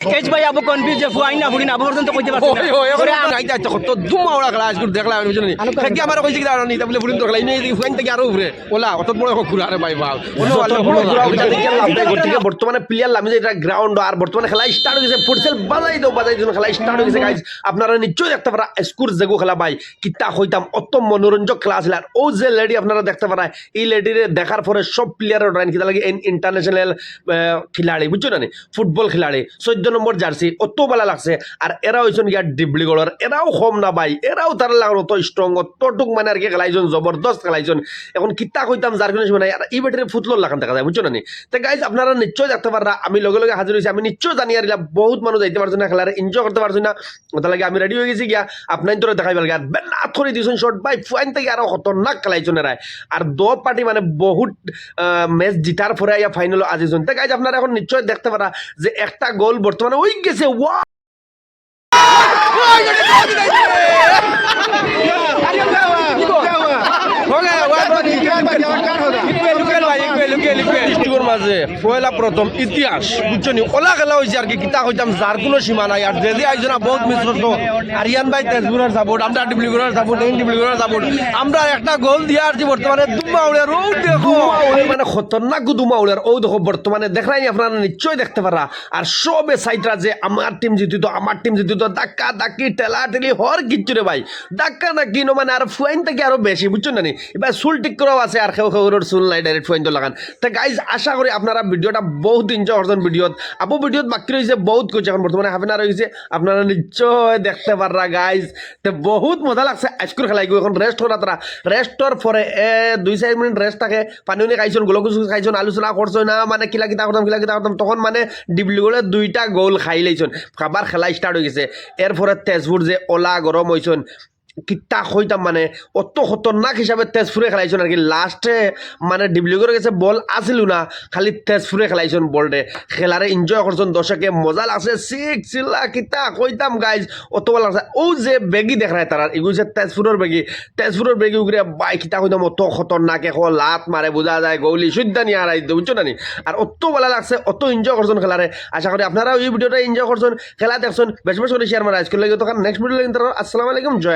Cage ভাই Abu confuse যে Fuwai না আবু পর্যন্ত কইতে পারছি না। ওই ওই ওই আইতা কত দুমা ওড়া খেলা আজকে দেখলা আমি বুঝলি কি আমার কইছি কি দাঁড়ানি তা বলে বুড়িন তো খেলা ইনি ফুয়াইন থেকে আরও উপরে। ওলা অত বড় ঘুরা রে ভাই বাল। অন্য আল্লাহ বড় ঘুরা ওইটা দেখে লাভ নাই গতিকে বর্তমানে প্লেয়ার লামি এটা গ্রাউন্ড আর বর্তমানে খেলা স্টার্ট ফুটসেল বাজাই দাও বাজাই দিন খেলা স্টার্ট গেছে আপনারা নিশ্চয়ই দেখতে পারা স্কুর জেগো খেলা ভাই। কিতা হইতাম অত মনোরঞ্জক খেলা ছিল আর ও যে লেডি আপনারা দেখতে পারা এই লেডিরে দেখার পরে সব প্লেয়ারের কিতা লাগে ইন্টারন্যাশনাল খিলাড়ি বুঝছ না ফুটবল খেলাড়ি চোদ্দ নম্বর জার্সি অত বেলা লাগছে। আর এরা হয়েছেন গিয়া ডিবলিগড়ের এরাও কম না এরাও তার লাগান অত স্ট্রং অতটুক মানে আর কি খেলাইছেন জবরদস্ত খেলাইছেন এখন কিতা কইতাম যার কোনো নাই আর এই ব্যাটারি ফুটবল লাগান দেখা যায় বুঝছ না নি? তো গাইজ আপনারা নিশ্চয় দেখতে পারা আমি লগে লগে হাজির হয়েছি আমি নিশ্চয় জানি আর বহুত মানুষ যাইতে পারছ না খেলার এনজয় করতে পারছ না। ওটা আমি রেডি হয়ে গেছি গিয়া আপনার তোরা দেখাই পেল বেলা থরি দিয়েছেন শর্ট বাই ফুয়াইন থেকে আরও খতরনাক খেলাইছেন এরাই আর দ পার্টি মানে বহুত ম্যাচ জিতার পরে আইয়া ফাইনাল আজিজন তাই গাইজ আপনারা এখন নিশ্চয় দেখতে পারা যে একটা গোল বর্তমানে ওই গেছে। ওয়া ডিস্ট্রিক্টের মাঝে পয়লা প্রথম ইতিহাস। বুঝছ নি ওলা খেলা হয়েছে আর কি কিতা হইতাম যার কোনো সীমা নাই। আর আইজনা বহুত মিস করতো আরিয়ান ভাই তেজপুরের সাপোর্ট আমরা ডিব্লিগুড়ের সাপোর্ট এই ডিব্লিগুড়ের সাপোর্ট আমরা একটা গোল দিয়ে আসছি বর্তমানে দুমা উড়ে রৌ দেখো। মানে খতরনাক দুমা উড়ে ও দেখো বর্তমানে দেখাই আপনারা নিশ্চয় দেখতে পারা। আর সবে সাইটরা যে আমার টিম জিতিত আমার টিম জিতিত ধাক্কা ধাক্কি ঠেলা ঠেলি হর কিচ্ছু রে ভাই। ধাক্কা নো মানে আর ফুয়াইন থেকে আরও বেশি বুঝছ না এবার চুল ঠিক করাও আছে আর খেউ খেউর চুল নাই ডাইরেক্ট ফুয়াইন তো লাগান। তা গাইজ আশা করি আপনারা ভিডিওটা বহুত এনজয় করছেন ভিডিওত। আপু, ভিডিওত বাকি রয়েছে বহুত কিছু। এখন বর্তমানে হাফ এন আপনারা নিশ্চয় দেখতে পাররা গাইজ তো বহুত মজা লাগছে। আইসকুর খেলাই গো এখন রেস্ট করা তারা রেস্টর পরে এ, দুই চার মিনিট রেস্ট থাকে। পানি উনি খাইছেন, গোলক খাইছেন আলোচনা করছ না মানে কিলা কিতা করতাম কিলা কিতা করতাম তখন মানে ডিব্লিগড়ে দুইটা গোল খাই লাইছেন খাবার খেলা স্টার্ট হয়ে গেছে। এরপরে তেজপুর যে ওলা গরম হয়েছেন কিতা হইতাম মানে অত খতরনাক হিসাবে তেজপুরে খেলাইছেন আর কি লাস্টে মানে ডিব্লিগড়ে গেছে বল আসিল না, খালি তেজপুরে খেলাইছেন বলটে খেলারে এনজয় করছেন দর্শকে মজা লাগছে সিক চিল্লা কিতা কইতাম গাইজ অত ভালো লাগছে। ও যে বেগি দেখায় তারা এগুলো হচ্ছে তেজপুরের বেগি। তেজপুরের বেগি উগরে বাই, কিতা কইতাম অত খতরনাক এখন লাত মারে বোঝা যায়, গৌলি সুদ্ধা নিয়ে হারাই দিতে বুঝছ না? নি? আর অত ভালো লাগছে, অত এনজয় করছেন খেলারে আশা করি আপনারাও এই ভিডিওটা এনজয় করছেন খেলা দেখছেন বেশ বেশ করে শেয়ার মারা আজকে লাগে তখন নেক্সট ভিডিও লাগে আসসালামু আলাইকুম, জয়।